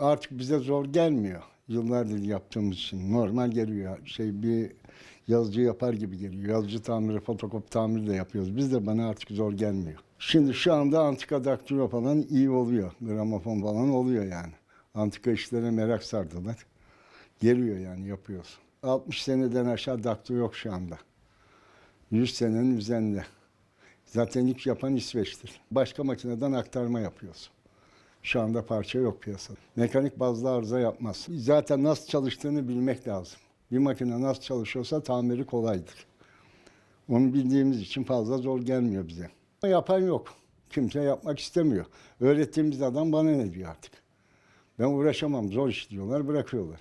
Artık bize zor gelmiyor. Yıllardır yaptığımız için normal geliyor. Şey bir yazıcı yapar gibi geliyor. Yazıcı tamiri, fotokop tamiri de yapıyoruz. Biz de bana artık zor gelmiyor. Şimdi şu anda antika daktilo falan iyi oluyor. Gramofon falan oluyor yani. Antika işlere merak sardılar. Geliyor yani yapıyoruz. 60 seneden aşağı daktilo yok şu anda. 100 senenin üzerinde. Zaten ilk yapan İsveç'tir. Başka makineden aktarma yapıyoruz. Şu anda parça yok piyasada. Mekanik bazlı arıza yapmaz. Zaten nasıl çalıştığını bilmek lazım. Bir makine nasıl çalışıyorsa tamiri kolaydır. Onu bildiğimiz için fazla zor gelmiyor bize. Yapan yok. Kimse yapmak istemiyor. Öğrettiğimiz adam bana ne diyor artık. Ben uğraşamam, zor iş diyorlar, bırakıyorlar.